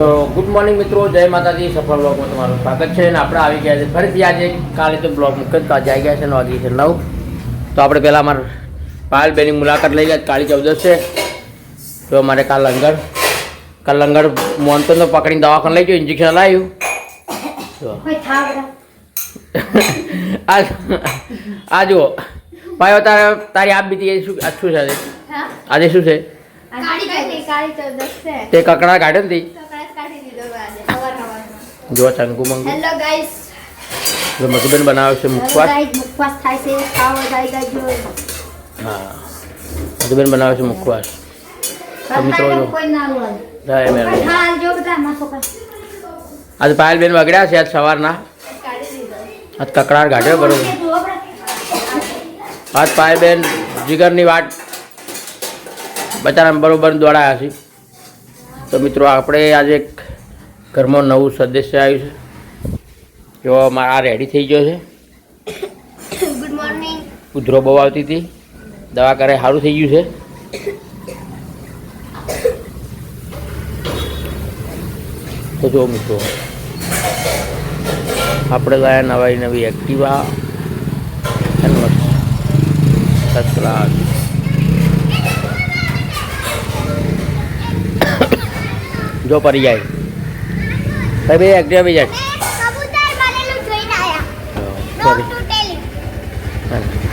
તો good morning મિત્રો જય માતાજી સફળ બ્લોગમાં તમારું સ્વાગત છે અને આપણે આવી ગયા છે. ફરીથી આજે કાલે તો બ્લોગ મૂક્યો તો આજે આવી ગયા છે વાગી છે નવ. તો આપણે પહેલાં અમારે પાયલબેનની મુલાકાત લઈ ગયા કાળી ચૌદશ છે. તો અમારે કાલ લંગર. કાલ લંગર મોન તો પકડીને દવાખાને લઈ ગયો ઇન્જેક્શન લાવ્યું. તો આ આ જુઓ. ભાઈ તારે તારી આપ બીતી શું શું છે આજે? શું છે? તે કકડા કાઢ્યો ને જો ચંકુ મંગુ. હેલો ગાઈસ જો મધુબેન બનાવે છે મુખવાસ. ગાઈસ મુખવાસ થાય છે. ખાવા જાય જો હા. મધુબેન બનાવે છે મુખવાસ. મિત્રો આજે પાયલબેન વગડ્યા છે આજ સવારના. આજ કકડાટ કાઢ્યો બરોબર. આજ પાયલબેન જીગરની વાટ બચારા બરોબર દોડાયા છે. તો મિત્રો આપણે આજે એક ઘરમાં નવું સદસ્ય આવ્યું છે. જો મારા આ રેડી થઈ ગયો છે. ગુડ મોર્નિંગ ઉધરો બહુ આવતી હતી. દવા કરે સારું થઈ ગયું છે. તો જો મિત્રો આપણે લાયા નવી નવી એક્ટિવા સસલાસ જો પડી જાય.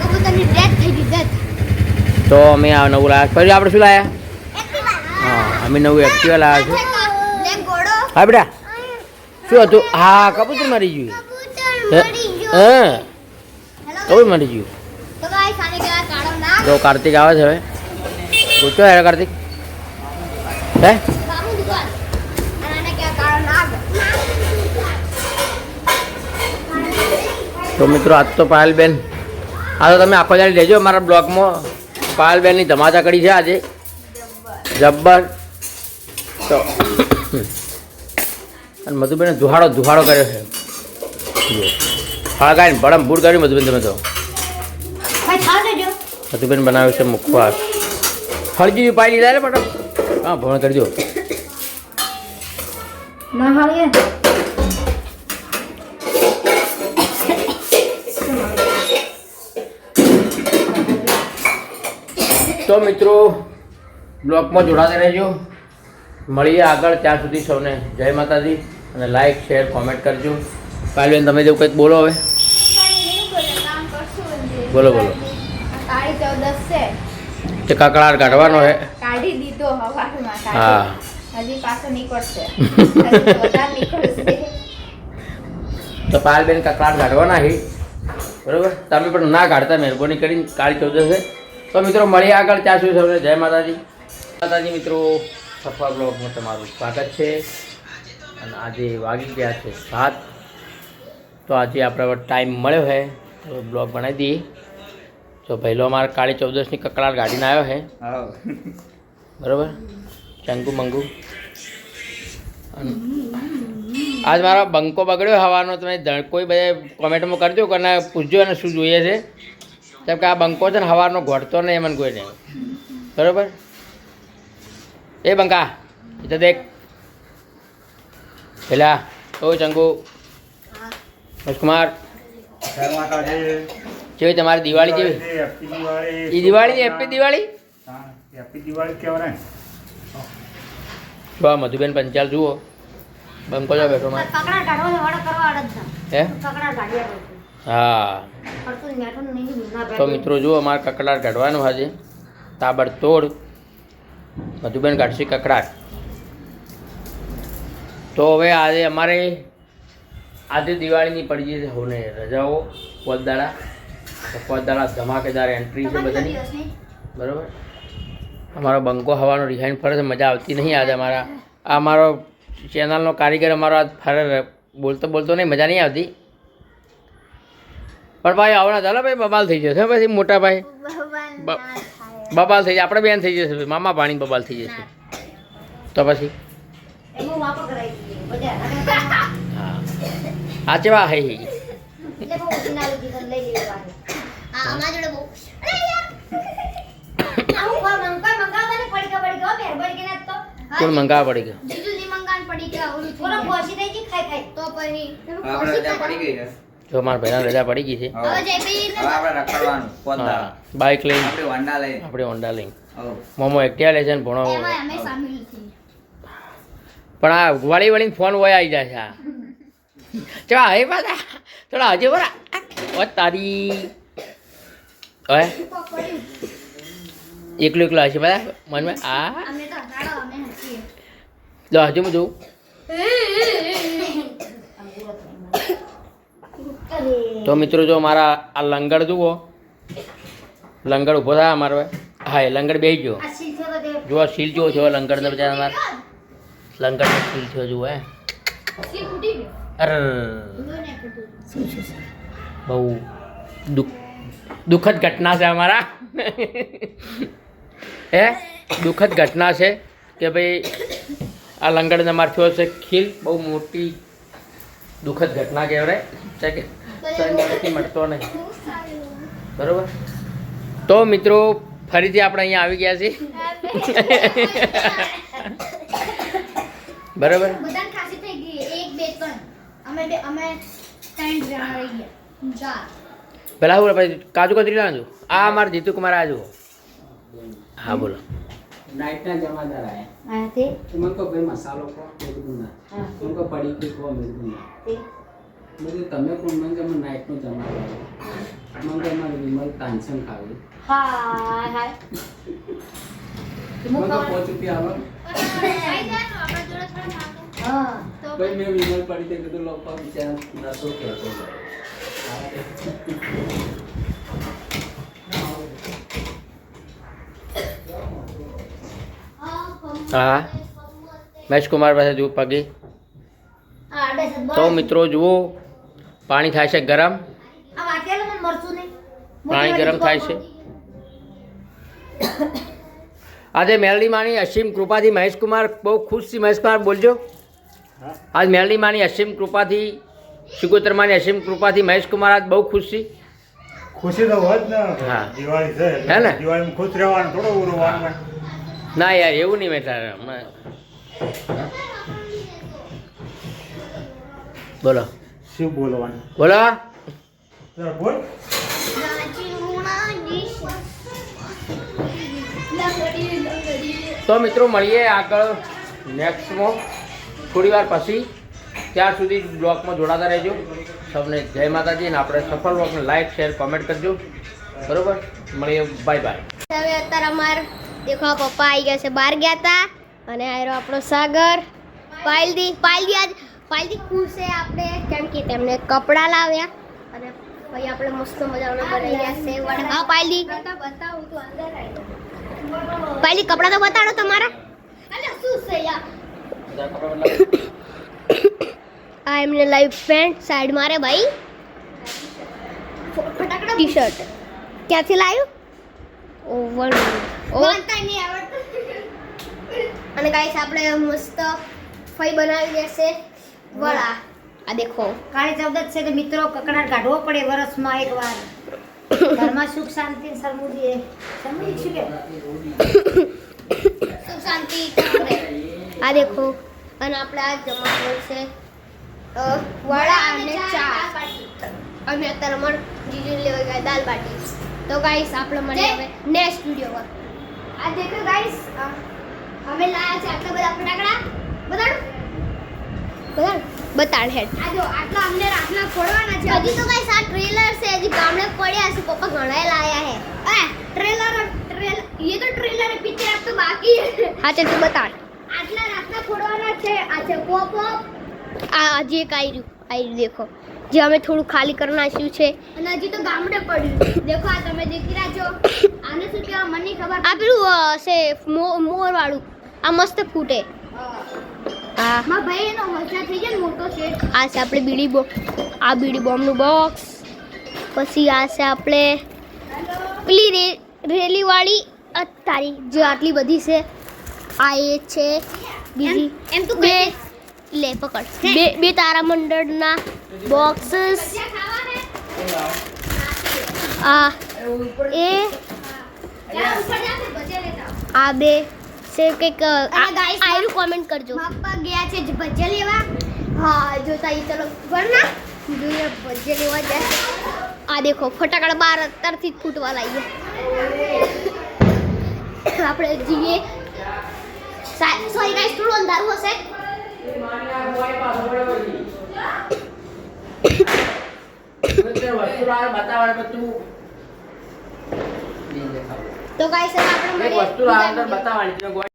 કબૂતરની ડેથ થઈ ગઈ ડેથ. તો અમે આ નવું લાયા ફરી આપણે શું લાયા હા અમે નવું એક્ટિવા લાવ્યા છે. હા બેટા. શું હતું? હા કબૂતર મરી ગયું. હે? મરી હા? કબૂતર મરી ગયું? તો જો કાર્તિક આવે છે હવે. પૂછો હેરા કાર્તિક. હે? તો મિત્રો આજ તો પાયલબેન. આ તો તમે આખો જાણી લેજો મારા બ્લોગમાં. પાયલબેનની ધમાચા કરી છે આજે. જબ્બર. તો અને મધુબેને દુહાડો દુહાડો કર્યો છે. ફળગાઈને ભડમ ભૂડ કર્યું મધુબેન તમે તો. મધુબેન બનાવ્યું છે મુખવાસ. હળજી પાઈ લીધા ને મેડમ હા ભણ કરજો. ના તો મિત્રો બ્લોગમાં જોડાતા રહેજો. મળીએ આગળ ત્યાં સુધી સૌને જય માતાજી અને લાઈક શેર કોમેન્ટ કરજો. કાલબેન તમે જેવું કંઈક બોલો હવે. બોલો, બોલો. તે કકડાટ કાઢવાનો છે કાઢી દીધો હવામાં હા. હજી પાછો નીકળશે. તો પાલબેન કકડાટ કાઢવાના હી. બરોબર? તમે પણ ના કાઢતા મહેરબાની કરીને કાળી ચૌદશે તો મિત્રો મળીએ આગળ. ત્યાં સુધી સૌને જય માતાજી. માતાજી મિત્રો સફા બ્લોગમાં તમારું સ્વાગત છે. અને આજે વાગી ગયા છે સાત. તો આજે આપણે ટાઈમ મળ્યો છે તો બ્લોગ બનાવી દઈએ. તો પહેલો અમારે કાળી ચૌદસની કકડાટ ગાડીને આવ્યો છે બરાબર? ચંગુ મંગુ. આજ મારો બંકો બગડ્યો હવાનો તમે કોઈ બધા કોમેન્ટમાં કરજો કે પૂછજો અને શું જોઈએ છે. કેમ કે આ બંકો છે ને હવારનો ઘોટતો નહીં એમને કોઈ નહીં. બરોબર? એ બંકા એ તો દેખ. પેલા ઓ ચંગુ કુમાર કેવી તમારી દિવાળી કેવી? એ દિવાળી હેપી દિવાળી હેપી દિવાળી? કહેવાય બા મધુબેન પંચાલ જુઓ. બંકો બેઠો હે? હા. તો મિત્રો જુઓ અમારે કકડાટ કાઢવાનું આજે. તાબડતોડ. મધુબેન કાઢશે કકડાટ. તો હવે આજે અમારે આજે દિવાળીની પડી છે હોને રજાઓ પોતદાડા તો પોતદાડા ધમાકેદાર એન્ટ્રી છે બધાની. બરાબર? અમારો બંકો હવાનો રિહાઈન ફરે છે મજા આવતી નહીં આજે અમારા. આ અમારો ચેનલનો કારીગર અમારો આજ ફરે બોલતો બોલતો નહીં મજા નહીં આવતી. પણ ભાઈ આવડા ચાલો ભાઈ બબાલ થઈ જશે પછી મોટા ભાઈ. બ- બબાલ થઈ જાય. આપણે બેન થઈ જશે. મામા પાણી બબાલ થઈ જશે. તો પછી? હા આ ચેવા હે હે? એટલે બહુ ઉનાળુ જીવન લઈ લેવાનું આ અમારા જોડે બહુ અરે યાર! આવું કોઈ મંગા મંગાવતા ને? પડીકા પડીકા મહેરબાની કરીને તો કોણ મંગાવા પડી ગયો? જીજુજી થોડો ગઈ ખાઈ ખાઈ. તો પછી રજા પડી ગઈ છે. જો મારા ભાઈના રજા પડી ગઈ છે. બાઈક બાઇક લઈને. આપણે વંડા લઈને આપણે હોન્ડા લઈને. મોમો એકટીયા લે છે ને ભણો પણ આ વળી વળીને ફોન વય આવી જાય છે આ. ચલો હવે પાછા. ચલો હજી બરા ઓ તારી. હવે એકલું એકલું હશે બધા મનમાં? આ? અમે તો હટાડો અમે હસીએ. જો હજુ હું જોઉં. તો મિત્રો જો મારા આ લંગડ જુઓ. લંગડ ઊભો થાય અમારો હા એ લંગડ બે ગયો. જુઓ સીલ જુઓ છો લંગડ થયો બધા અમારે. લંગડ લંગડનો સીલ થયો જુઓ હે. અરે બહુ દુઃખ દુઃખદ ઘટના છે અમારા. હે? દુઃખદ ઘટના છે કે ભાઈ આ લંગડને અમારે થયો છે ખીલ બહુ મોટી દુઃખદ ઘટના કહેવાય. છે કે સંગતથી મટતો નહીં. બરોબર? તો મિત્રો ફરીથી આપણે અહીંયા આવી ગયા છીએ. બરાબર? બધાને ખાંસી થઈ ગઈ. એક બે ત્રણ. અમે બે અમે ત્રણ જણા રહી ગયા. ચાર. પેલા શું પછી કાજુ કતરી લાવજો. આ અમારે જીતુ કુમાર આજુ હા બોલો. નાઇટના જમાદાર આયા. તે. મને તો ભાઈ મસાલો કો મેં ના હા. મને પડી કે કો મેં ના મેં તમે કોણ મને કે મને નાઇટનો જમાદાર મને કે મારે વિમલ તાનસન ખાવી. હાય હાય. મને કહો પાંચ રૂપિયા આવો હા. ભાઈ મેં વિમલ પડી તે કીધું લોકો બિચારા નસો કહેતો હા મહેશ કુમાર પાસે જુઓ પગે. તો મિત્રો જુઓ પાણી થાય છે ગરમ? આ વાટેલું મને મરચું નહીં પાણી ગરમ થાય છે. આજે મેલડી માની અસીમ કૃપાથી મહેશકુમાર બહુ ખુશ છે મહેશ કુમાર બોલજો આજ મેલડી માની અસીમ કૃપાથી સિકોતર માની અસીમ કૃપાથી મહેશકુમાર આજ બહુ ખુશ છે ખુશી તો હોત ને. હા. દિવાળી છે હે ને? દિવાળીમાં ખુશ રહેવાનું થોડું ઉરવાનું ના. યાર એવું નહીં બેઠા હમણાં. બોલો. શું બોલવાનું. બોલો. જરા બોલ. તો મિત્રો મળીએ આગળ નેક્સ્ટમાં થોડી વાર પછી ત્યાં સુધી બ્લોગમાં જોડાતા રહેજો. સૌને જય માતાજી અને આપણે સફળ બ્લોગને લાઈક શેર કોમેન્ટ કરજો. બરોબર? મળીએ. બાય બાય હવે અત્યારે અમાર દેખો આ પપ્પા આવી ગયા છે બહાર ગયા હતા અને આયરો આપણો સાગર. પાયલદી પાયલદી આજ પાયલદી ખુશ છે આપણે કેમ કે તેમને કપડાં લાવ્યા અને પછી આપણે મસ્ત મજાનું બનાવી રહ્યા છે. વડા હા પાયલદી બતાવું તો અંદર પાયલદી કપડાં તો બતાડો તમારા. અલે શું છે યાર? આ એમને લાઈવ પેન્ટ સાઈડ મારે ભાઈ. ટી શર્ટ ક્યાંથી લાવ્યું? ઓવર અને ગાઈસ આપણે મસ્ત ફઈ બનાવી દેશે. વડા આ દેખો. કાળી ચૌદશ છે તો મિત્રો કકડાટ કાઢવો પડે વર્ષમાં એક વાર ઘરમાં સુખ શાંતિ સમૃદ્ધિ સમૃદ્ધિ શું કે? સુખ શાંતિ આ દેખો. અને આપણે આ જમવાનું છે વડા અને ચા. અને અત્યારે અમારે જીજુ લેવા ગયા દાલ બાટી. તો ગાઈસ આપણે મળીએ હવે નેક્સ્ટ વીડિયો આ દેખો ગાઈસ અમે લાયા છે આટલા બધા ફટાકડા. બતાડો. બરાબર બતાડ હેડ. આટલા અમને રાતના ખોડવાના છે. હજી તો ગાઈસ સા ટ્રેલર છે હજી ગામડે પડ્યા છે પપ્પા ઘણા લાયા હે. આ ટ્રેલર ટ્રેલર ये તો ટ્રેલર પિક્ચર તો બાકી છે. હા ચાલ તું બતાડ. આટલા રાતના ખોડવાના છે. આ છે પોપ પોપ આ જે કાઈ આઈ દેખો. જે અમે થોડું ખાલી કરી નાખ્યું છે. અને હજી તો ગામડે પડ્યું. દેખો આ તમે દેખી રહ્યા છો. આને શું કહેવાય મને ખબર આ પેલું છે મોર વાળું આ મસ્ત ફૂટે. ભાઈ એનો થઈ મોટો છે. આ છે આપણે બીડી બો આ બીડી બોમ્બનું બોક્સ પછી આ છે આપણે પેલી રે રેલીવાળી તારી જે આટલી બધી છે. આ એ છે. બીજી એમ તો બે લે પકડ. બે બે તારા મંડળના બોક્સીસ આ એ આ બે છે કંઈક આયરું કોમેન્ટ કરજો. પપ્પા ગયા છે ભજીયા લેવા. હા જોતા એ ચલો. વરના? જોઈએ ભજીયા લેવા જાય. આ દેખો ફટાકડા બાર અત્યારથી જ ફૂટવા લાગીએ આપણે જઈએ. સોરી ગાઈસ થોડું અંધારું હશે. બતાવવાનું તું ગાઈસ હવે આપણે એક વસ્તુ અંદર બતાવવાની